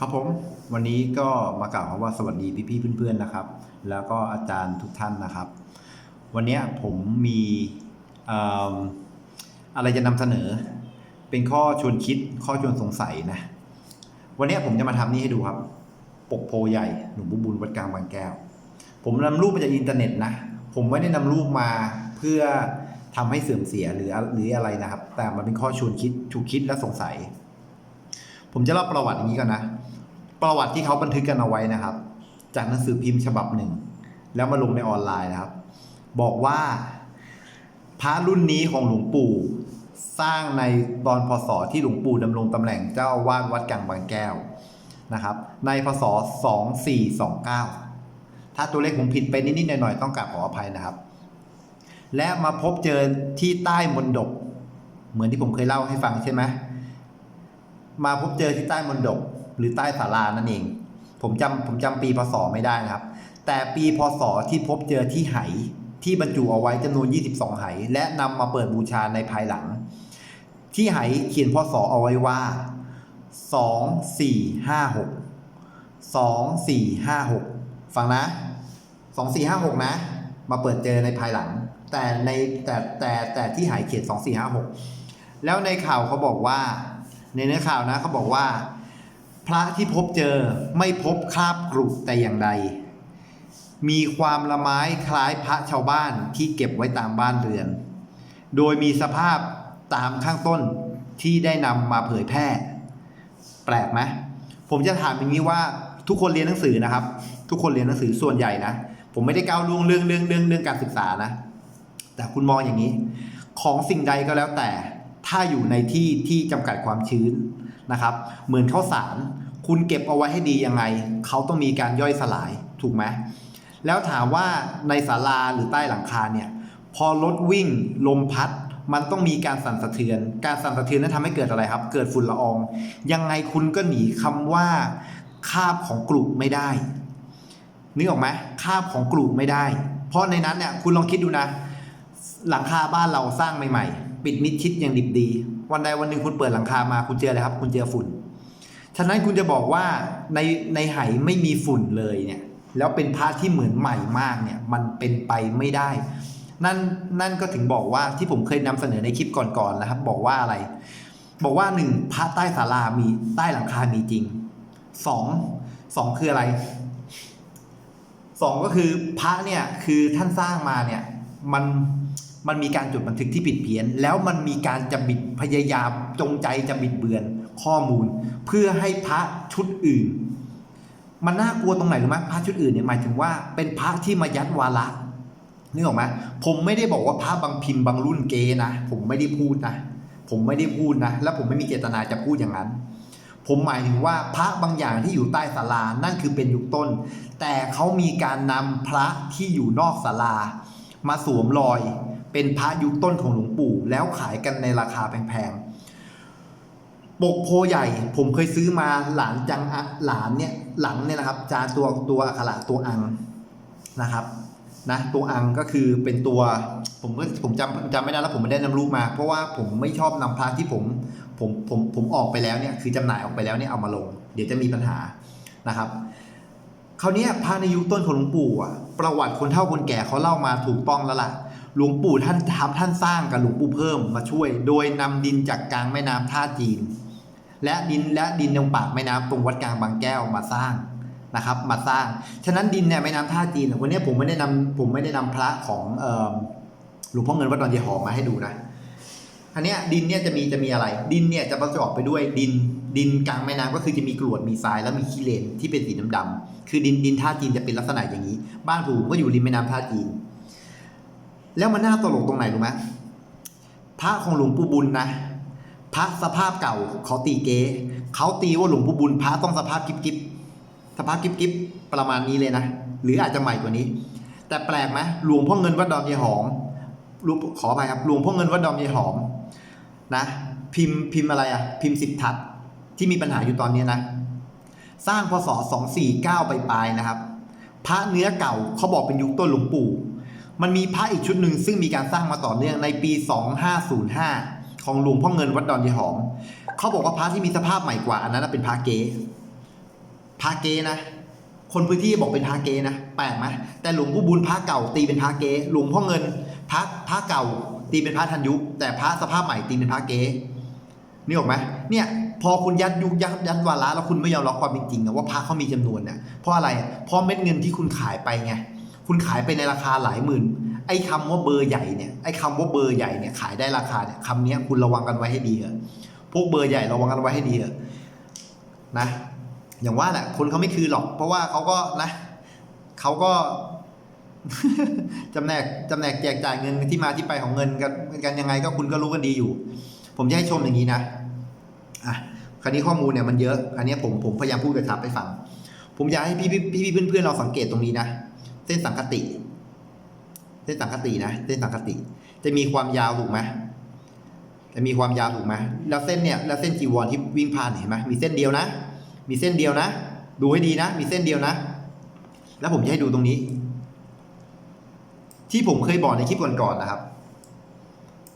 ครับผมวันนี้ก็มากล่าวคำว่าสวัสดีพี่ๆเพื่อนๆนะครับ แล้วก็อาจารย์ทุกท่านนะครับ วันนี้ผมมีอะไรจะนำเสนอ เป็นข้อชวนคิดข้อชวนสงสัยนะวันนี้ผมจะมาทำนี่ให้ดูครับ ปกโพใหญ่หลวงปู่บุญวัดกลางบางแก้ว ผมนำรูปมาจากอินเทอร์เน็ตนะผมไม่ได้นำรูปมาเพื่อทำให้เสื่อมเสียหรือหรืออะไรนะครับ แต่มันเป็นข้อชวนคิดฉุกคิดและสงสัย ผมจะเล่าประวัติอย่างนี้ก่อนนะ ประวัติที่เขาบันทึกกันเอาไว้นะครับ จากหนังสือพิมพ์ฉบับหนึ่ง แล้วมาลงในออนไลน์นะครับ บอกว่าพระรุ่นนี้ของหลวงปู่สร้างในตอนพศที่หลวงปู่ดำรงตำแหน่งเจ้าวาดวัดกลางบางแก้วนะครับ ในพศ 2429 ถ้าตัวเลขผมผิดไปนิดๆหน่อยๆต้องกราบขออภัยนะครับ และมาพบเจอที่ใต้มนดบเหมือนที่ผมเคยเล่าให้ฟังใช่ไหมมาพบเจอที่ใต้มนดบ หรือใต้ศาลานั่นเอง ผมจำผมจำปีพศไม่ได้นะครับ แต่ปีพศที่พบเจอที่ไหที่บรรจุเอาไว้จำนวน 22 ไหและนำมาเปิดบูชาในภายหลัง ที่ไหเขียนพศเอาไว้ว่า 2456 2456 ฟังนะ 2456 นะ มาเปิดเจอในภายหลัง แต่ในแต่แต่แต่ที่หายเขียน 2456 แล้วในข่าวเขาบอกว่า ในเนื้อข่าวนะเขาบอกว่า พระที่พบเจอไม่พบคราบกรุแต่อย่างใด มีความละไม้คล้ายพระชาวบ้านที่เก็บไว้ตามบ้านเรือน โดยมีสภาพตามข้างต้นที่ได้นำมาเผยแพร่ แปลกไหมผมจะถามอย่างนี้ว่าทุกคนเรียนหนังสือนะครับ ทุกคนเรียนหนังสือส่วนใหญ่นะ ผมไม่ได้ก้าวล่วงเรื่องเรื่องเรื่องเรื่องการศึกษานะ แต่คุณมองอย่างนี้ ของสิ่งใดก็แล้วแต่ ถ้าอยู่ในที่ที่จำกัดความชื้น นะครับ เหมือนข้าวสาร คุณเก็บเอาไว้ให้ดียังไง เขาต้องมีการย่อยสลายถูกไหมแล้วถามว่าในศาลาหรือใต้หลังคาเนี่ย พอรถวิ่งลมพัด มันต้องมีการสั่นสะเทือน การสั่นสะเทือนนั้นทำให้เกิดอะไรครับ เกิดฝุ่นละออง ยังไงคุณก็หนีคำว่าคาบของกลุ่มไม่ได้นึกออกไหมคาบของกลุ่มไม่ได้ เพราะในนั้นเนี่ยคุณลองคิดดูนะ หลังคาบ้านเราสร้างใหม่ ๆ ปิดมิดชิดอย่างดิบดี วันใดวันหนึ่งคุณเปิดหลังคามาคุณเจออะไรครับ คุณเจอฝุ่น ฉะนั้นคุณจะบอกว่าในในไหไม่มีฝุ่นเลยเนี่ย แล้วเป็นพระที่เหมือนใหม่มากเนี่ย มันเป็นไปไม่ได้ นั่นนั่นก็ถึงบอกว่าที่ผมเคยนำเสนอในคลิปก่อนๆนะครับ บอกว่าอะไร บอกว่าหนึ่งพระใต้ศาลามีใต้หลังคามีจริงสองสองคืออะไรสองก็คือพระเนี่ยคือท่านสร้างมาเนี่ยมัน มันมีการจดบันทึกที่ผิดเพี้ยน แล้วมันมีการจะบิดพยายามจงใจจะบิดเบือนข้อมูล เพื่อให้พระชุดอื่น มันน่ากลัวตรงไหนรู้ไหมพระชุดอื่นเนี่ยหมายถึงว่าเป็นพระที่มายัดวาระนึกออกไหมผมไม่ได้บอกว่าพระบางพิมพ์บางรุ่นเกนะผมไม่ได้พูดนะผมไม่ได้พูดนะ และผมไม่มีเจตนาจะพูดอย่างนั้น ผมหมายถึงว่าพระบางอย่างที่อยู่ใต้ศาลานั่นคือเป็นยุคต้น แต่เขามีการนำพระที่อยู่นอกศาลามาสวมรอย เป็นพระยุคต้นของหลวงปู่ แล้วขายกันในราคาแพงๆ ปกโพใหญ่ผมเคยซื้อมาหลานจังหลานเนี่ยหลังเนี่ยนะครับ จานตัวตัวอักขระตัวอังนะครับนะตัวอังก็คือเป็นตัวผมก็ผมจำจำไม่ได้แล้วผมไม่ได้นำรูปมา เพราะว่าผมไม่ชอบนำพระที่ผมผมผมผมออกไปแล้วเนี่ยคือจำหน่ายออกไปแล้วเนี่ยเอามาลง เดี๋ยวจะมีปัญหานะครับคราวนี้พระในยุคต้นของหลวงปู่อะประวัติคนเฒ่าคนแก่เขาเล่ามาถูกต้องแล้วล่ะ หลวงปู่ท่านทำท่านสร้างกับหลวงปู่เพิ่มมาช่วย โดยนำดินจากกลางแม่น้ำท่าจีน และดินและดินตรงปากแม่น้ำตรงวัดกลางบางแก้วมาสร้างนะครับ มาสร้าง ฉะนั้นดินเนี่ยแม่น้ำท่าจีนวันนี้ผมไม่ได้นำผมไม่ได้นำพระของหลวงพ่อเงินวัดดอนเยหอมมาให้ดูนะอันเนี้ยดินเนี่ยจะมีจะมีอะไร ดินเนี่ยจะประกอบไปด้วยดินดินกลางแม่น้ำก็คือจะมีกรวดมีทรายแล้วมีขี้เลนที่เป็นสีดำๆคือดินดินท่าจีนจะเป็นลักษณะอย่างนี้ บ้านผมก็อยู่ริมแม่น้ำท่าจีน แล้วมันน่าตลกตรงไหนรู้ไหมพระของหลวงปู่บุญนะพระสภาพเก่าเขาตีเก๊เขาตีว่าหลวงปู่บุญพระต้องสภาพกิ๊บกิ๊บสภาพกิ๊บกิ๊บประมาณนี้เลยนะหรืออาจจะใหม่กว่านี้ แต่แปลกไหมหลวงพ่อเงินวัดดอนเยหอมหลวงขออภัยครับหลวงพ่อเงินวัดดอนเยหอมนะ พิมพ์พิมพ์อะไรอะพิมพ์สิบทัศที่มีปัญหาอยู่ตอนนี้นะ สร้างพศ249ไปปลายๆนะครับ พระเนื้อเก่าเขาบอกเป็นยุคต้นหลวงปู่ มันมีพระอีกชุดหนึ่งซึ่งมีการสร้างมาต่อเนื่องในปี 2505 ของหลวงพ่อเงินวัดดอนยายหอม เขาบอกว่าพระที่มีสภาพใหม่กว่าอันนั้นเป็นพระเก๊พระเกนะ คนพื้นที่บอกเป็นพระเกนะ แปลกไหมแต่หลวงพ่อบุญพระเก่าตีเป็นพระเกหลวงพ่อเงินพระพระเก่าตีเป็นพระทันยุ แต่พระสภาพใหม่ตีเป็นพระเกนี่ออกไหมเนี่ยพอคุณยัดยุคยัดยัดวาระแล้วคุณไม่ยอมรับความเป็นจริงอะว่าพระเขามีจำนวนเนี่ยเพราะอะไรเพราะเม็ดเงินที่คุณขายไปไง คุณขายไปในราคาหลายหมื่น ไอ้คำว่าเบอร์ใหญ่เนี่ย ไอ้คำว่าเบอร์ใหญ่เนี่ยขายได้ราคาเนี่ยคำนี้คุณระวังกันไว้ให้ดีเอะพวกเบอร์ใหญ่ระวังกันไว้ให้ดีเอะนะ อย่างว่าแหละคนเขาไม่คืนหรอก เพราะว่าเขาก็นะเขาก็จำแนกจำแนกแจกจ่ายเงินที่มาที่ไปของเงินกันกันยังไงก็คุณก็รู้กันดีอยู่ ผมจะให้ชมอย่างนี้นะอะคราวนี้ข้อมูลเนี่ยมันเยอะ อันนี้ผมผมพยายามพูดกระชับให้ฟัง ผมอยากให้พี่พี่พี่เพื่อนๆเราสังเกตตรงนี้นะ เส้นสังคติ เส้นสังคตินะ เส้นสังคติ จะมีความยาวถูกไหมจะมีความยาวถูกไหมแล้วเส้นเนี่ย แล้วเส้นจีวรที่วิ่งผ่านเห็นไหมมีเส้นเดียวนะ มีเส้นเดียวนะ ดูให้ดีนะ มีเส้นเดียวนะ แล้วผมจะให้ดูตรงนี้ ที่ผมเคยบอกในคลิปก่อนๆนะครับ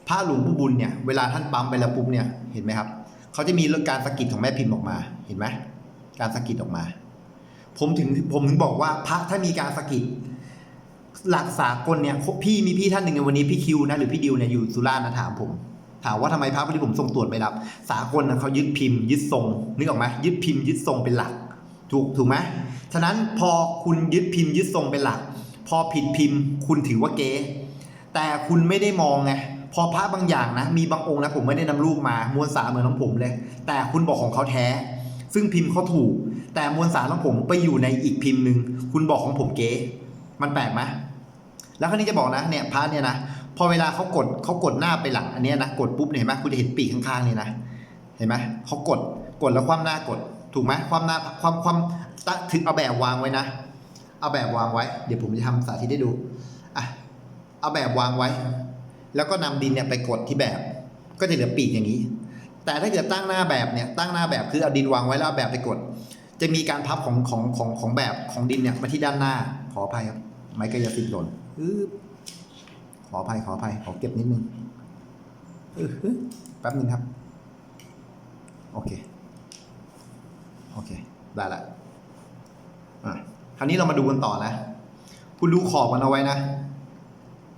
พระหลวงปู่บุญเนี่ย เวลาท่านปั๊มไปแล้วปุ๊บเนี่ย เห็นไหมครับ เขาจะมีเรื่องการสะกิดของแม่พิมพ์ออกมา เห็นไหม การสะกิดออกมา ผมถึงผมถึงบอกว่าพระถ้ามีการสะกิดหลักสากลเนี่ยพี่มีพี่ท่านหนึ่งในวันนี้พี่คิวนะหรือพี่ดิวเนี่ยอยู่สุราษฎร์นะถามผม ถามว่าทำไมพระที่ผมส่งตรวจไม่รับ สากลนะเขายึดพิมพ์ยึดทรงนึกออกไหมยึดพิมพ์ยึดทรงเป็นหลัก ถูกถูกไหมฉะนั้นพอคุณยึดพิมพ์ยึดทรงเป็นหลัก พอผิดพิมพ์ คุณถือว่าเก๊แต่คุณไม่ได้มองไงพอพระบางอย่างนะ มีบางองค์นะผมไม่ได้นำรูปมามวลสารเหมือนของผมเลย แต่คุณบอกของเขาแท้ ซึ่งพิมพ์เขาถูก แต่มวลสารของผมไปอยู่ในอีกพิมพ์หนึ่งคุณบอกของผมเก๊มันแปลกไหมแล้วคราวนี้จะบอกนะเนี่ยพระเนี่ยนะพอเวลาเขากดเขากดหน้าไปหลังอันนี้นะกดปุ๊บเนี่ยเห็นไหมคุณจะเห็นปีกข้างๆนี่นะเห็นไหมเขากดกดแล้วคว่ำหน้ากด ถูกไหมความหน้าความความตะถึงเอาแบบวางไว้นะ เอาแบบวางไว้ เดี๋ยวผมจะทำสาธิตให้ดูอะเอาแบบวางไว้ แล้วก็นำดินเนี่ยไปกดที่แบบ ก็จะเหลือปีกอย่างนี้ แต่ถ้าเกิดตั้งหน้าแบบเนี่ยตั้งหน้าแบบคือเอาดินวางไว้แล้วเอาแบบไปกด จะมีการพับของของของของแบบของดินเนี่ยมาที่ด้านหน้าขออภัยครับ ไม้กายสิทธิ์หล่นขออภัยขออภัยขอเก็บนิดนึงแป๊บนึงครับ โอเค โอเค ได้ละอะคราวนี้เรามาดูกันต่อนะ คุณดูขอบมันเอาไว้นะ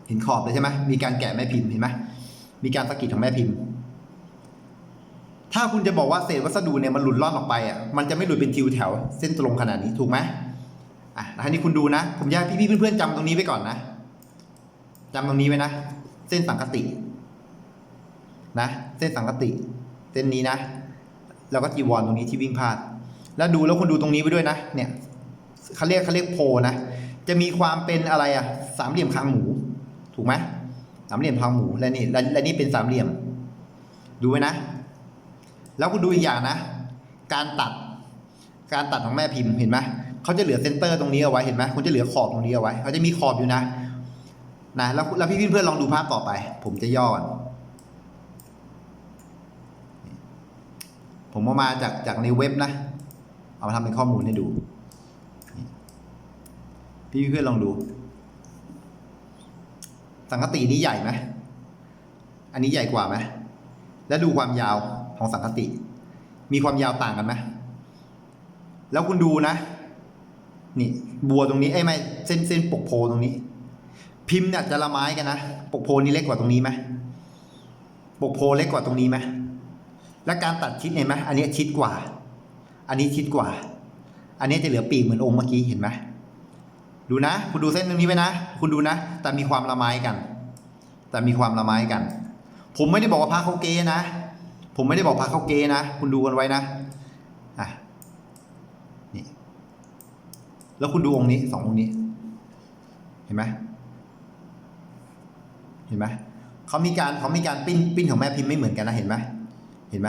เห็นขอบเลยใช่ไหมมีการแกะแม่พิมพ์เห็นไหมมีการสะกิดของแม่พิมพ์ ถ้าคุณจะบอกว่าเศษวัสดุเนี่ยมันหลุดล่อนออกไปอะมันจะไม่หลุดเป็นทิวแถวเส้นตรงขนาดนี้ถูกไหมอะแล้วทีนี้คุณดูนะ ผมอยากพี่ๆเพื่อนๆจำตรงนี้ไว้ก่อนนะจำตรงนี้ไว้นะ เส้นสังคติ นะ เส้นสังคติ เส้นนี้นะ แล้วก็จีวรตรงนี้ที่วิ่งพาด แล้วดูแล้วคุณดูตรงนี้ไปด้วยนะ เนี่ยเขาเรียกเขาเรียกโพนะ จะมีความเป็นอะไรอะ สามเหลี่ยมคางหมู ถูกไหมสามเหลี่ยมคางหมู และนี่และและนี่เป็นสามเหลี่ยม ดูไว้นะ แล้วคุณดูอีกอย่างนะ การตัด การตัดของแม่พิมพ์เห็นไหมเขาจะเหลือเซนเตอร์ตรงนี้เอาไว้เห็นไหมคุณจะเหลือขอบตรงนี้เอาไว้เขาจะมีขอบอยู่นะ นะ แล้วแล้วพี่เพื่อนลองดูภาพต่อไป ผมจะย่อนผมเอามาจากจากในเว็บนะ เอามาทำเป็นข้อมูลให้ดู พี่เพื่อนลองดู สังกตินี้ใหญ่ไหมอันนี้ใหญ่กว่าไหมแล้วดูความยาว ของสังกติ มีความยาวต่างกันไหมแล้วคุณดูนะ นี่ บัวตรงนี้เอ้ไม่เส้นเส้นปกโพตรงนี้ พิมพ์เนี่ยจะละไม้กันนะปกโพนี้เล็กกว่าตรงนี้ไหมปกโพเล็กกว่าตรงนี้ไหมและการตัดชิดเห็นไหมอันนี้ชิดกว่า อันนี้ชิดกว่า อันนี้จะเหลือปีกเหมือนองค์เมื่อกี้เห็นไหมดูนะ คุณดูเส้นตรงนี้ไว้นะ คุณดูนะ แต่มีความละไม้กัน แต่มีความละไม้กัน ผมไม่ได้บอกว่าพระเขาเกนะ ผมไม่ได้บอกพระเขาเกนะ คุณดูกันไว้นะอะนี่แล้วคุณดูองค์นี้สององค์นี้ เห็นไหมเห็นไหมเขามีการเขามีการปิ้นปิ้นของแม่พิมพ์ไม่เหมือนกันนะเห็นไหมเห็นไหม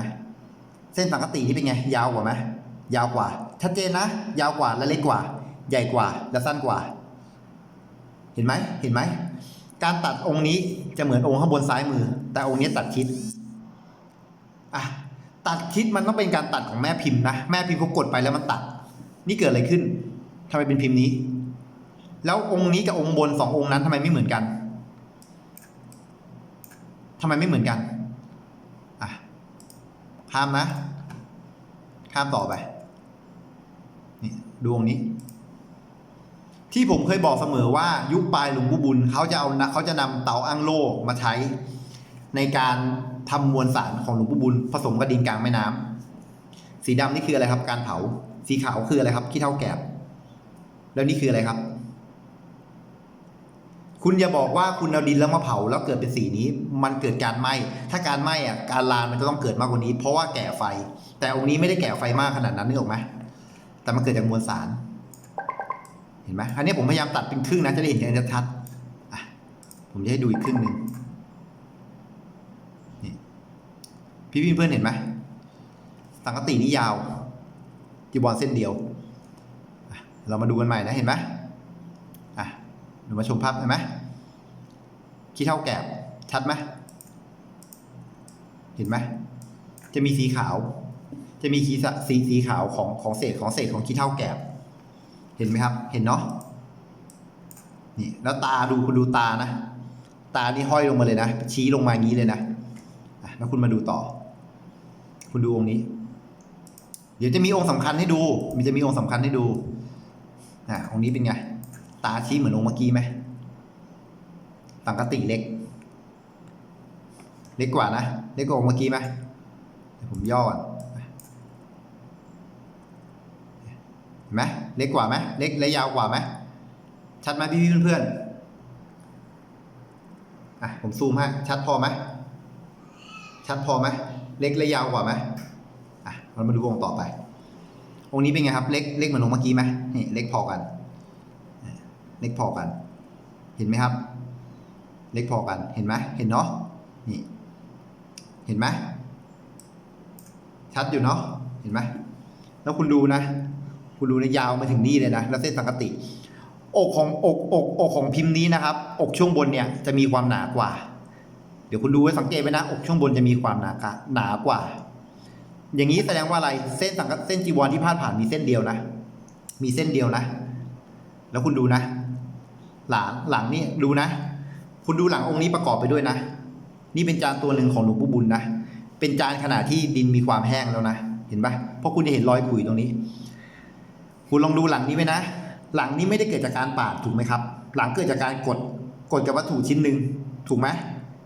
เส้นสังกตินี่เป็นไง ยาวกว่าไหมยาวกว่า ชัดเจนนะ ยาวกว่าและเล็กกว่า ใหญ่กว่าและสั้นกว่า เห็นไหมเห็นไหมการตัดองค์นี้จะเหมือนองค์ข้างบนซ้ายมือ แต่องค์นี้ตัดชิด อะตัดชิดมันต้องเป็นการตัดของแม่พิมพ์นะแม่พิมพ์เขากดไปแล้วมันตัด นี่เกิดอะไรขึ้นทำไมเป็นพิมพ์นี้ แล้วองค์นี้กับองค์บนสององค์นั้นทำไมไม่เหมือนกันทำไมไม่เหมือนกันอะข้ามนะข้ามต่อไปนี่ดูองค์นี้ ที่ผมเคยบอกเสมอว่ายุคปลายหลวงปู่บุญเขาจะเอาเขาจะนำเตาอังโล่มาใช้ในการ ทำมวลสารของหลวงปู่บุญผสมกับดินกลางแม่น้ำสีดำนี่คืออะไรครับ การเผา สีขาวคืออะไรครับขี้เท่าแกบแล้วนี่คืออะไรครับ คุณอย่าบอกว่าคุณเอาดินแล้วมาเผาแล้วเกิดเป็นสีนี้ มันเกิดการไหม้ถ้าการไหม้อะการลานมันจะต้องเกิดมากกว่านี้ เพราะว่าแก่ไฟ แต่องค์นี้ไม่ได้แก่ไฟมากขนาดนั้นนึกออกไหมแต่มันเกิดจากมวลสาร เห็นไหมอันนี้ผมพยายามตัดเป็นครึ่งนะจะได้เห็นกันชัดๆผมจะให้ดูอีกครึ่งหนึ่งนี่ พี่พี่เพื่อนเห็นไหมสังกตินี่ยาวจีบอลเส้นเดียว เรามาดูกันใหม่นะเห็นไหมอะเรามาชมภาพเห็นไหมขี้เท่าแกบชัดไหมเห็นไหมจะมีสีขาว จะมีสีสีสีขาวของของเศษของเศษของขี้เท่าแกบเห็นไหมครับ เห็นเนาะนี่แล้วตาดูคุณดูตานะ ตานี่ห้อยลงมาเลยนะ ชี้ลงมาอย่างนี้เลยนะะแล้วคุณมาดูต่อ คุณดูองค์นี้ เดี๋ยวจะมีองค์สำคัญให้ดู มันจะมีองค์สำคัญให้ดูอะองค์นี้เป็นไง ตาชี้เหมือนองค์เมื่อกี้ไหมสังกติเล็ก เล็กกว่านะ เล็กกว่าองค์เมื่อกี้ไหมผมย่อก่อนเห็นไหมเล็กกว่าไหมเล็กและยาวกว่าไหมชัดไหมพี่พี่เพื่อนๆอะผมซูมให้ชัดพอไหมชัดพอไหม เล็กและยาวกว่าไหมอะเรามาดูองค์ต่อไป องค์นี้เป็นไงครับ เล็กเล็กเหมือนองค์เมื่อกี้ไหมนี่เล็กพอกัน เล็กพอกัน เห็นไหมครับ เล็กพอกัน เห็นไหมเห็นเนาะ นี่ เห็นไหมชัดอยู่เนาะ เห็นไหมแล้วคุณดูนะ คุณดูในะยาวมาถึงนี่เลยนะ แล้วเส้นสังกติ อกของอกอกอกของพิมพ์นี้นะครับ อกช่วงบนเนี่ยจะมีความหนากว่า ดี๋ยวคุณดูไว้สังเกตไว้นะอกช่วงบนจะมีความหนากะหนากว่า อย่างนี้แสดงว่าอะไรเส้นสังกเส้นจีวรที่พาดผ่านมีเส้นเดียวนะ มีเส้นเดียวนะ แล้วคุณดูนะ หลังหลังนี่ดูนะ คุณดูหลังองค์นี้ประกอบไปด้วยนะ นี่เป็นจานตัวหนึ่งของหลวงปู่บุญนะเป็นจานขนาดที่ดินมีความแห้งแล้วนะเห็นปะเพราะคุณจะเห็นรอยขุยตรงนี้ คุณลองดูหลังนี้ไว้นะหลังนี้ไม่ได้เกิดจากการปาดถูกไหมครับ หลังเกิดจากการกดกดกับวัตถุชิ้นหนึ่งถูกไหม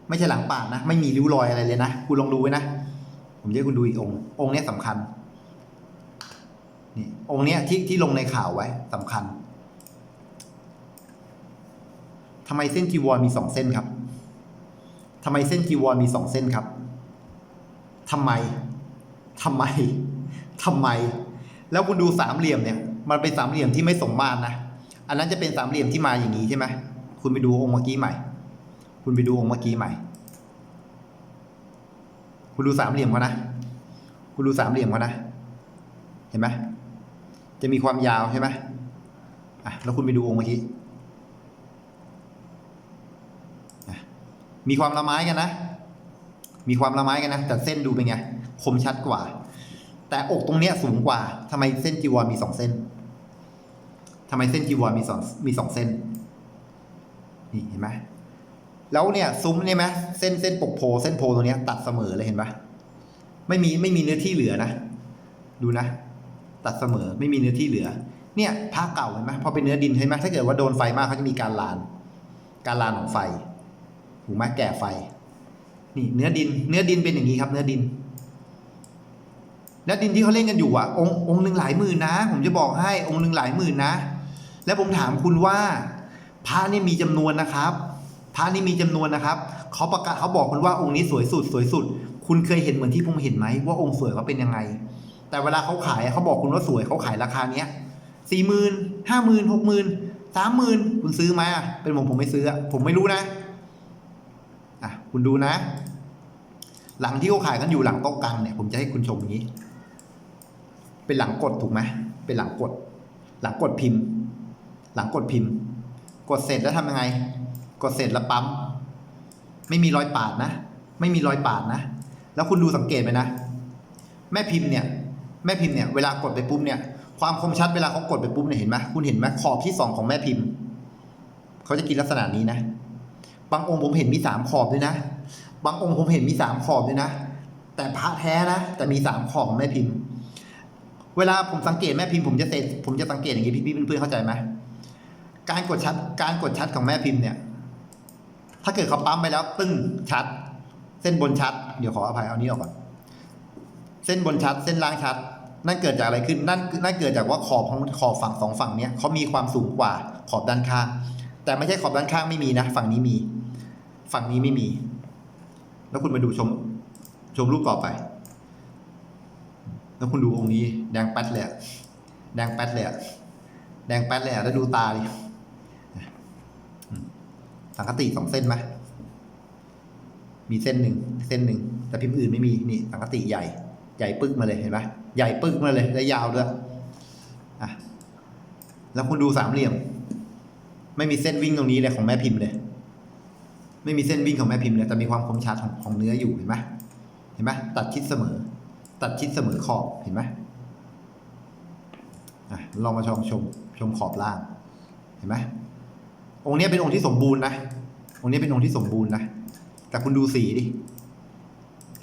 ไม่ใช่หลังปาดนะ ไม่มีริ้วรอยอะไรเลยนะคุณลองดูไว้นะ ผมจะให้คุณดูอีกองค์ องค์นี้ยสำคัญ นี่องค์นี้ที่ที่ลงในข่าวไว้สำคัญทำไมเส้นจีวรมีสองเส้นครับทำไมเส้นจีวรมีสองเส้นครับทำไมทำไมทำไม แล้วคุณดูสามเหลี่ยมเนี่ย มันเป็นสามเหลี่ยมที่ไม่สมมาตรนะ อันนั้นจะเป็นสามเหลี่ยมที่มาอย่างนี้ใช่ไหม คุณไปดูองค์เมื่อกี้ใหม่ คุณไปดูองค์เมื่อกี้ใหม่ คุณดูสามเหลี่ยมเขานะ คุณดูสามเหลี่ยมเขานะ เห็นไหมจะมีความยาวใช่ไหมอะ แล้วคุณไปดูองค์เมื่อกี้มีความละไม้กันนะ มีความละไม้กันนะ แต่เส้นดูเป็นไง คมชัดกว่า แต่อกตรงเนี้ยสูงกว่าทำไมเส้นจีวรมีสองเส้นทำไมเส้นจีวรมีสองมีสองเส้น นี่เห็นไหม แล้วเนี่ยซุ้มเนี่ยไหมเส้นเส้นปกโพเส้นโพตรงเนี้ย ตัดเสมอเลยเห็นปะไม่มีไม่มีเนื้อที่เหลือนะ ดูนะ ตัดเสมอไม่มีเนื้อที่เหลือ เนี่ยผ้าเก่าเห็นไหมพอเป็นเนื้อดินเห็นไหมถ้าเกิดว่าโดนไฟมากเขาจะมีการลาน การลานของไฟถูกไหมแก่ไฟ นี่ เนื้อดิน เนื้อดินเป็นอย่างนี้ครับ เนื้อดินและดินที่เขาเล่นกันอยู่อะององหนึ่งหลายหมื่นนะ ผมจะบอกให้องค์หนึ่งหลายหมื่นนะ แล้วผมถามคุณว่าพระนี่ยมีจำนวนนะครับ พระนี่มีจำนวนนะครับเขาประกาศเขาบอกคุณว่าองค์นี้สวยสุดสวยสุด คุณเคยเห็นเหมือนที่ผมเห็นไหมว่าองค์สวยเขาเป็นยังไง แต่เวลาเขาขายเขาบอกคุณว่าสวยเขาขายราคาเนี้ยสี่หมื่นห้าหมื่นหกหมื่นสามหมื่นคุณซื้อไหมอะเป็นผมผมไม่ซื้ออะผมไม่รู้นะอะคุณดูนะ หลังที่เขาขายกันอยู่หลังโต๊ะกลางเนี่ย ผมจะให้คุณชมอย่างนี้ เป็นหลังกดถูกไหมเป็นหลังกด หลังกดพิมพ์ หลังกดพิมพ์ กดเสร็จแล้วทำยังไง กดเสร็จแล้วปั๊ม ไม่มีรอยปาดนะ ไม่มีรอยปาดนะ แล้วคุณดูสังเกตไปนะ แม่พิมพ์เนี่ย แม่พิมพ์เนี่ยเวลากดไปปุ๊บเนี่ย ความคมชัดเวลาเขากดไปปุ๊บเนี่ยเห็นไหมคุณเห็นไหมขอบที่สองของแม่พิมพ์ เขาจะกินลักษณะนี้นะ บางองค์ผมเห็นมีสามขอบด้วยนะ บางองค์ผมเห็นมีสามขอบด้วยนะ แต่พระแท้นะ แต่มีสามขอบของแม่พิมพ์ เวลาผมสังเกตแม่พิมพ์ผมจะเซผมจะสังเกตอย่างนี้พี่พี่เพื่อนๆเข้าใจไหมการกดชัดการกดชัดของแม่พิมพ์เนี่ย ถ้าเกิดเขาปั๊มไปแล้ว ตึ้งชัด เส้นบนชัด เดี๋ยวขออภัยเอานี้ออกก่อน เส้นบนชัด เส้นล่างชัด นั่นเกิดจากอะไรขึ้น นั่นนั่นเกิดจากว่าขอบของขอบฝั่งสองฝั่งเนี้ยเขามีความสูงกว่าขอบด้านข้าง แต่ไม่ใช่ขอบด้านข้างไม่มีนะ ฝั่งนี้มี ฝั่งนี้ไม่มี แล้วคุณมาดูชม ชมรูปต่อไป แล้วคุณดูองค์นี้ แดงแป๊ดเลยอะแดงแป๊ดเลยอะแดงแป๊ดเลยอะแล้วดูตาดิ สังคติสองเส้นไหมมีเส้นหนึ่งเส้นหนึ่งแต่พิมพ์อื่นไม่มีนี่สังคติใหญ่ ใหญ่ปึ๊กมาเลยเห็นไหมใหญ่ปึ๊กมาเลยและยาวด้วยอะแล้วคุณดูสามเหลี่ยม ไม่มีเส้นวิ่งตรงนี้เลยของแม่พิมพ์เลย ไม่มีเส้นวิ่งของแม่พิมพ์เลยแต่มีความคมชัดของของเนื้ออยู่เห็นไหมเห็นไหมตัดชิดเสมอ ตัดชิดเสมอขอบเห็นไหมอะลองมาชมชมชมขอบล่าง เห็นไหม องค์นี้เป็นองค์ที่สมบูรณ์นะ องค์นี้เป็นองค์ที่สมบูรณ์นะ แต่คุณดูสีดิ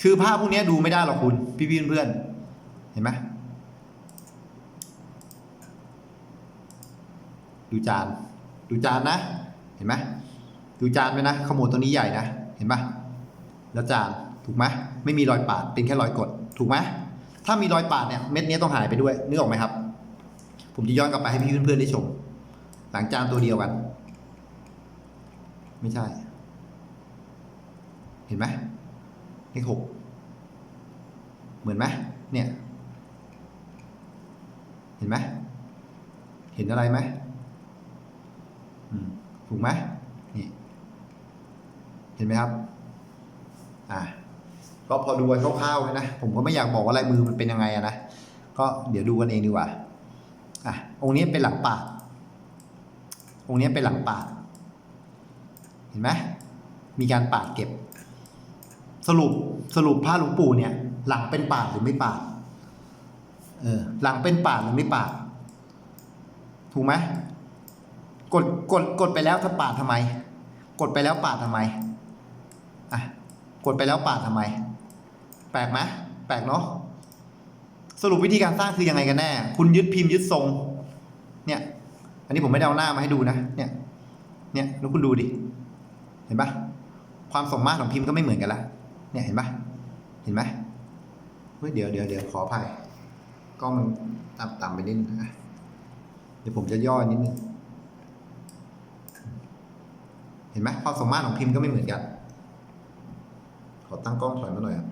คือภาพพวกนี้ดูไม่ได้หรอกคุณ พี่พี่เพื่อน เห็นไหมดูจาน ดูจานนะ เห็นไหมดูจานไหมนะ ขโมดตัวนี้ใหญ่นะ เห็นปะแล้วจาน ถูกไหมไม่มีรอยปาด เป็นแค่รอยกด ถูกไหมถ้ามีรอยปาดเนี่ย เม็ดนี้ต้องหายไปด้วยนึกออกไหมครับ ผมจะย้อนกลับไปให้พี่เพื่อนๆได้ชม หลังจานตัวเดียวกัน ไม่ใช่ เห็นไหมเลขหกเหมือนไหมเนี่ย เห็นไหมเห็นอะไรไหมถูกไหมนี่ เห็นไหมครับ อ่าก็พอดูกันคร่าวๆนะ ผมก็ไม่อยากบอกว่าลายมือมันเป็นยังไงอะนะ ก็เดี๋ยวดูกันเองดีกว่า อะ องค์นี้เป็นหลังปาก องค์นี้เป็นหลังปาก ห็นไหมมีการปาดเก็บ สรุปสรุปผ้าหลวงปู่เนี่ย หลังเป็นปาดหรือไม่ปาดเออหลังเป็นปาดหรือไม่ปาด ถูกไหมกดกดกดไปแล้วถ้าปาดทำไม กดไปแล้วปาดทำไมอะกดไปแล้วปาดทำไม แปลกไหมแปลกเนาะสรุปวิธีการสร้างคือยังไงกันแน่ คุณยึดพิมพ์ยึดทรง เนี่ย อันนี้ผมไม่ได้เอาหน้ามาให้ดูนะ เนี่ย เนี่ย แล้วคุณดูดิ เห็นปะความสมมาตรของพิมพ์ก็ไม่เหมือนกันละเนี่ยเห็นปะเห็นไหมเฮ้ยเดี๋ยวเดี๋ยวเดี๋ยวขออภัยกล้องมันต่ำต่ำไปนิดนึงนะเดี๋ยวผมจะย่อนิดนึงเห็นไหมความสมมาตรของพิมพ์ก็ไม่เหมือนกัน ขอตั้งกล้องถอยมาหน่อยครับ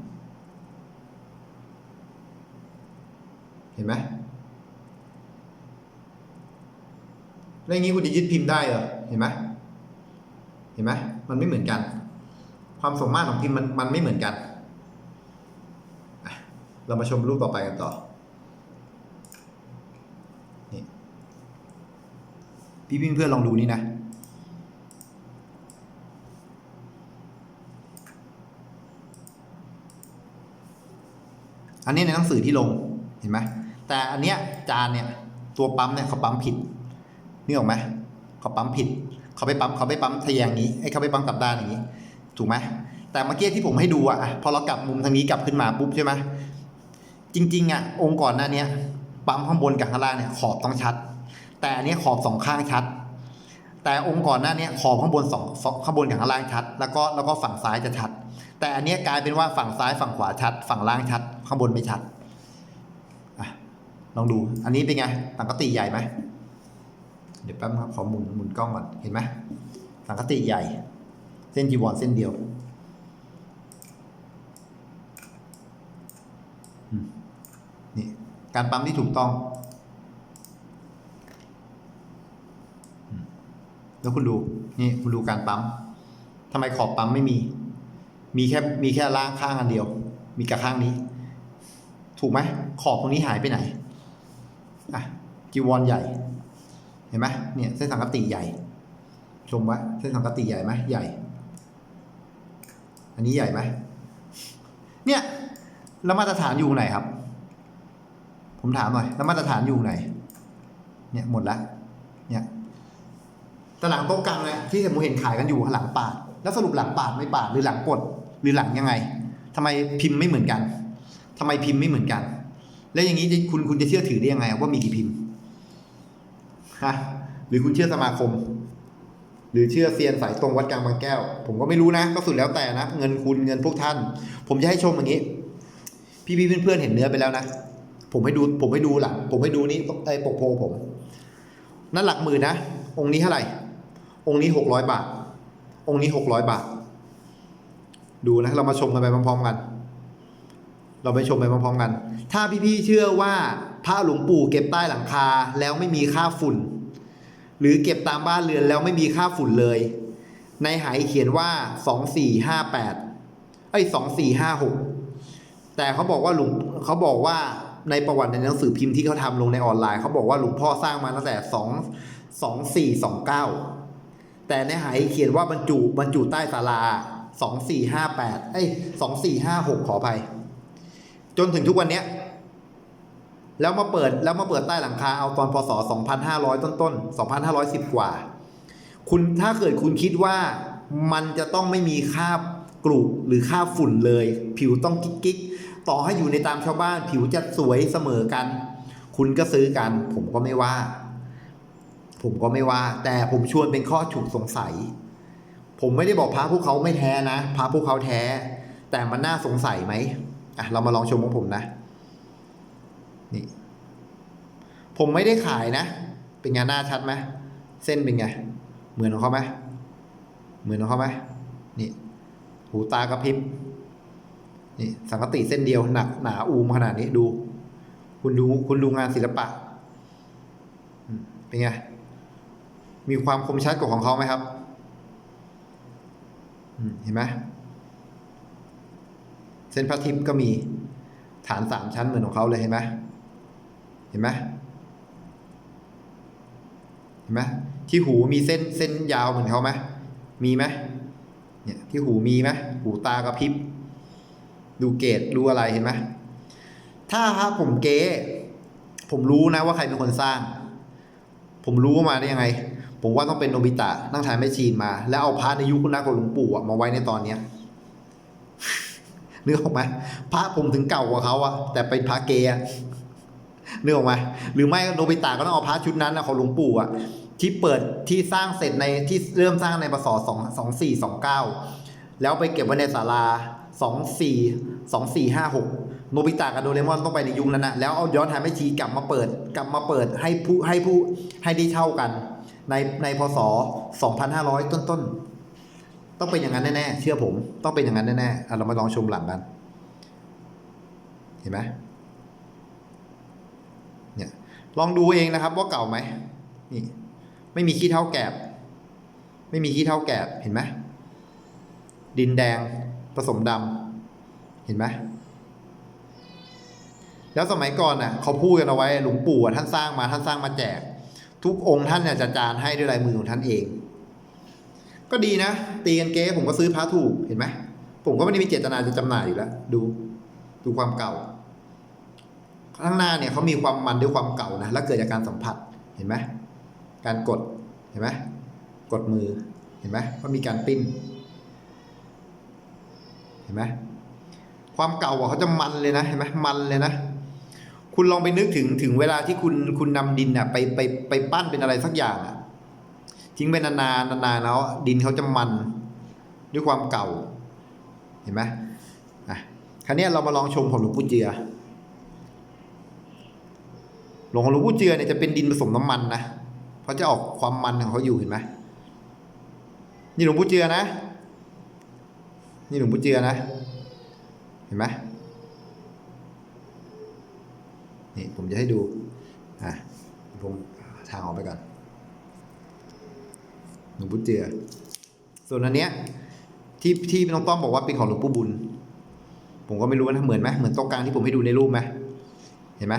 เห็นไหมแล้วอย่างนี้คุณจะยึดพิมพ์ได้เหรอเห็นไหม เห็นไหมมันไม่เหมือนกัน ความสมมาตรของพิมพ์มันมันไม่เหมือนกัน เรามาชมรูปต่อไปกันต่อนี่พี่เพื่อนๆลองดูนี่นะอันนี้ในหนังสือที่ลงเห็นไหมแต่อันเนี้ยจานเนี่ยตัวปั๊มเนี่ยเขาปั๊มผิดนี่ออกไหมเขาปั๊มผิด เขาไปปั๊มเขาไปปั๊มทะแยงนี้ไอ้เขาไปปั๊มกลับด้านอย่างนี้ ถูกไหมแต่เมื่อกี้ที่ผมให้ดูอะพอเรากลับมุมทางนี้กลับขึ้นมาปุ๊บใช่ไหมจริง ๆอะองค์ก่อนหน้านี้ปั๊มข้างบนกับข้างล่างเนี่ยขอบต้องชัด แต่อันนี้ขอบสองข้างชัด แต่องค์ก่อนหน้านี้ขอบข้างบนสองข้างบนกับข้างล่างชัด แล้วก็แล้วก็ฝั่งซ้ายจะชัด แต่อันนี้กลายเป็นว่าฝั่งซ้ายฝั่งขวาชัด ฝั่งล่างชัด ข้างบนไม่ชัดอลองดู อันนี้เป็นไงสังกติใหญ่ไหม เดี๋ยวแป๊บนะครับขอหมุนหมุนกล้องก่อนเห็นไหมสังกติใหญ่ เส้นจีวรเส้นเดียวนี่การปั๊มที่ถูกต้อง แล้วคุณดูนี่คุณดูการปั๊มทำไมขอบปั๊มไม่มี มีแค่มีแค่ล่างข้างอันเดียว มีกับข้างนี้ ถูกไหมขอบตรงนี้หายไปไหนอะจีวรใหญ่ เห็นไหมเนี่ยเส้นสังกติใหญ่ ชมไว้เส้นสังกติใหญ่ไหมใหญ่ อันนี้ใหญ่ไหมเนี่ยแล้วมาตรฐานอยู่ไหนครับ ผมถามหน่อยแล้วมาตรฐานอยู่ไหน เนี่ยหมดละเนี่ยแต่หลังโต๊ะกลางเนี่ยที่ผมเห็นขายกันอยู่หลังปาด แล้วสรุปหลังปาดไม่ปาดหรือหลังกดหรือหลังยังไงทำไมพิมพ์ไม่เหมือนกันทำไมพิมพ์ไม่เหมือนกัน แล้วอย่างนี้คุณคุณจะเชื่อถือได้ยังไงว่ามีกี่พิมพ์ ฮะหรือคุณเชื่อสมาคม หรือเชื่อเซียนสายตรงวัดกลางบางแก้ว ผมก็ไม่รู้นะ ก็สุดแล้วแต่นะ เงินคุณเงินพวกท่าน ผมจะให้ชมอย่างนี้ พี่พี่เพื่อนๆเห็นเนื้อไปแล้วนะผมให้ดูผมให้ดูหลังผมให้ดูนี้ไอ้ปกโพผม นั่นหลักหมื่นนะองค์นี้เท่าไหร่ องค์นี้หกร้อยบาท องค์นี้หกร้อยบาท ดูนะ เรามาชมกันไปพร้อมๆกัน เราไปชมไปพร้อมๆกัน ถ้าพี่ๆเชื่อว่าพระหลวงปู่เก็บใต้หลังคาแล้วไม่มีค่าฝุ่น หรือเก็บตามบ้านเรือนแล้วไม่มีค่าฝุ่นเลย ในหายเขียนว่าสองสี่ห้าแปดไอ้สองสี่ห้าหกแต่เขาบอกว่าหลวงเขาบอกว่าในประวัติในหนังสือพิมพ์ที่เขาทำลงในออนไลน์เขาบอกว่าหลวงพ่อสร้างมาตั้งแต่สองสองสี่สองเก้าแต่ในหายเขียนว่าบรรจุบรรจุใต้ศาลาสองสี่ห้าแปดเอ้ยสองสี่ห้าหกขออภัย จนถึงทุกวันเนี้ย แล้วมาเปิดแล้วมาเปิดใต้หลังคาเอาตอนพศ 2,500 ต้นๆ 2,510 กว่า คุณถ้าเกิดคุณคิดว่ามันจะต้องไม่มีคราบกรุหรือคราฝุ่นเลย ผิวต้องกิ๊กๆ ต่อให้อยู่ในตามชาวบ้าน ผิวจะสวยเสมอกัน คุณก็ซื้อกัน ผมก็ไม่ว่า ผมก็ไม่ว่า แต่ผมชวนเป็นข้อฉุกสงสัย ผมไม่ได้บอกพระพวกเขาไม่แท้นะพระพวกเขาแท้ แต่มันน่าสงสัยไหมอะเรามาลองชมของผมนะ นี่ ผมไม่ได้ขายนะ เป็นไงหน้าชัดไหมเส้นเป็นไง เหมือนของเขาไหมเหมือนของเขาไหมนี่ หูตากระพริบนี่สังกติเส้นเดียวหนักหนาอูมขนาดนี้ดู คุณดูคุณดูงานศิลปะเป็นไง มีความคมชัดกว่าของเขาไหมครับเห็นไหมเส้นพระทิพย์ก็มีฐานสามชั้นเหมือนของเขาเลยเห็นไหม เห็นไหมเห็นไหมที่หูมีเส้นเส้นยาวเหมือนเขาไหมมีไหมเนี่ยที่หูมีไหมหูตากระพริบ ดูเกตดูอะไรเห็นไหมถ้าครับผมเก๊ผมรู้นะว่าใครเป็นคนสร้าง ผมรู้ว่ามาได้ยังไง ผมว่าต้องเป็นโนบิตะนั่งทานแม่ชีนมา แล้วเอาพระในยุคคุณนาของหลวงปู่มาไว้ในตอนเนี้ยนึกออกไหมพระผมถึงเก่ากว่าเขาอะแต่เป็นพระเกย์ อะนึกออกไหมหรือไม่โนบิตะก็ต้องเอาพระชุดนั้นนะของหลวงปู่อะที่เปิดที่สร้างเสร็จในที่เริ่มสร้างในปศสองสองสี่สองเก้าแล้วไปเก็บไว้ในศาลาสองสี่สองสี่ห้าหกโนบิตะกับโดเรมอนต้องไปในยุคนั้นนะแล้วเอาย้อนทางแม่ชีกลับมาเปิด กลับมาเปิดให้ผู้ให้ผู้ให้ได้เช่ากัน ในในพศสองพันห้าร้อยต้นๆต้องเป็นอย่างนั้นแน่ๆเชื่อผม ต้องเป็นอย่างนั้นแน่ๆอะเรามาลองชมหลังกัน เห็นไหม ลองดูเองนะครับว่าเก่าไหมนี่ไม่มีขี้เท่าแกบ ไม่มีขี้เท่าแกบเห็นไหมดินแดงผสมดำเห็นไหมแล้วสมัยก่อนน่ะเขาพูดกันเอาไว้หลวงปู่ท่านสร้างมาท่านสร้างมาแจก ทุกองค์ท่านเนี่ยจะจานให้ด้วยลายมือของท่านเอง ก็ดีนะ ตีกันเก๊ผมก็ซื้อพระถูกเห็นไหมผมก็ไม่ได้มีเจตนาจะจำหน่ายอยู่แล้วดูดูความเก่า ข้างหน้าเนี่ยเขามีความมันด้วยความเก่านะแล้วเกิดจากการสัมผัสเห็นไหมการกดเห็นไหมกดมือเห็นไหมว่ามีการปิ้นเห็นไหมความเก่าอะเขาจะมันเลยนะเห็นไหมมันเลยนะ คุณลองไปนึกถึงถึงเวลาที่คุณคุณนำดินอะไปไปไปปั้นเป็นอะไรสักอย่างอะทิ้งไปนานๆนานๆแล้วดินเขาจะมันด้วยความเก่า เห็นไหมอะคราวนี้เรามาลองชมของหลวงปู่เจือ หลวงของหลวงปู่เจือเนี่ยจะเป็นดินผสมน้ำมันนะเขาจะออกความมันของเขาอยู่เห็นไหมนี่หลวงปู่เจือนะ นี่หลวงปู่เจือนะ เห็นไหมนี่ผมจะให้ดูอะผมทางออกไปก่อนหลวงปู่เจือ ส่วนอันเนี้ยที่ที่น้องต้อมบอกว่าเป็นของหลวงปู่บุญ ผมก็ไม่รู้นะเหมือนไหมเหมือนโต๊ะกลางที่ผมให้ดูในรูปไหมเห็นไหม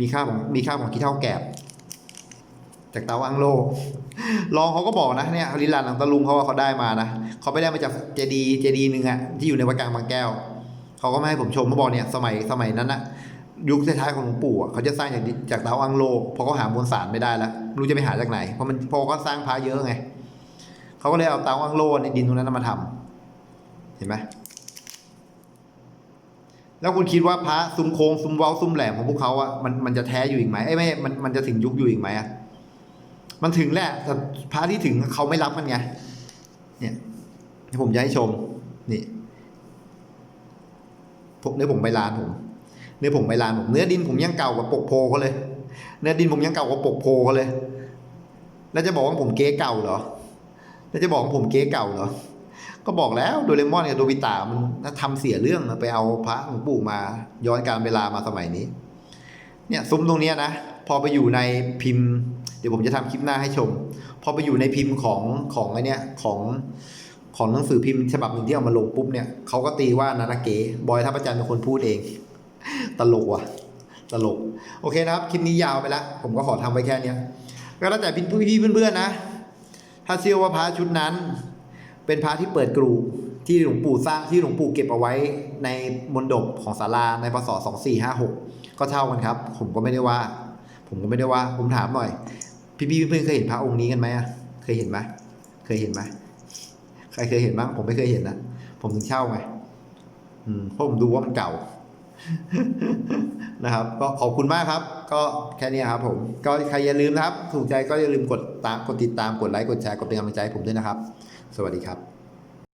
มีค่าของมีค่าของขี้เท่าแกบจากเตาอังโลลองเขาก็บอกนะเนี่ยลิลานหลังตะลุงเขาว่าเขาได้มานะเขาไปได้มาจากเจดีเจดีหนึ่งอะที่อยู่ในวัดกลางบางแก้วเขาก็ไม่ให้ผมชมเขาบอกเนี่ยสมัยสมัยนั้นอะยุคท้ายๆของหลวงปู่อะเขาจะสร้างจากจากเตาอังโลเพราะเขาหามวลสารไม่ได้แล้วไม่รู้จะไปหาจากไหนเพราะมันเพราะเขาสร้างพระเยอะไงเขาก็เลยเอาเตาอังโลในดินตรงนั้นมาทำเห็นไหม แล้วคุณคิดว่าพระซุ้มโค้งซุ้มเว้าซุ้มแหลมของพวกเขาอะมันมันจะแท้อยู่อีกไหมไอ้ไม่มันมันจะถึงยุคอยู่อีกไหมอะมันถึงแหละแต่พระที่ถึงเขาไม่รับมันไงเนี่ยผมจะให้ชมนี่ผมเนื้อผมใบลานผมเนื้อผมใบลานผมเนื้อดินผมยังเก่ากว่าปกโพเขาเลย เนื้อดินผมยังเก่ากว่าปกโพเขาเลย แล้วจะบอกว่าผมเก๊เก่าเหรอแล้วจะบอกว่าผมเก๊เก่าเหรอ ก็บอกแล้วโดเรมอนกับโดบิตะมันทำเสียเรื่องไปเอาพระหลวงปู่มาย้อนการเวลามาสมัยนี้ เนี่ยซุ้มตรงนี้นะ พอไปอยู่ในพิมพ์ เดี๋ยวผมจะทำคลิปหน้าให้ชม พอไปอยู่ในพิมพ์ของของไอเนี้ยของของหนังสือพิมพ์ฉบับหนึ่งที่เอามาลงปุ๊บเนี่ยเขาก็ตีว่านานาเก๋บอยท่าประจันเป็นคนพูดเอง ตลกว่ะ ตลก โอเคนะครับ คลิปนี้ยาวไปแล้ว ผมก็ขอทำไว้แค่เนี้ยก็แล้วแต่พี่พี่เพื่อนๆนะ ถ้าเชื่อว่าพระชุดนั้น เป็นพระที่เปิดกรูที่หลวงปู่สร้างที่หลวงปู่เก็บเอาไว้ในมณฑปของศาลาในพศสองสี่ห้าหกก็เท่ากันครับ ผมก็ไม่ได้ว่า ผมก็ไม่ได้ว่า ผมถามหน่อย พี่ๆเพื่อนเคยเห็นพระองค์นี้กันไหมอะเคยเห็นไหมเคยเห็นไหมใครเคยเห็นบ้างผมไม่เคยเห็นนะผมถึงเช่าไงอืมเพราะผมดูว่ามันเก่านะครับ ก็ขอบคุณมากครับ ก็แค่นี้ครับ ผม ก็ใครอย่าลืมนะครับ ถูกใจก็อย่าลืมกดตามกดติดตามกดไลค์กดแชร์กดเป็นกำลังใจให้ผมด้วยนะครับ สวัสดีครับ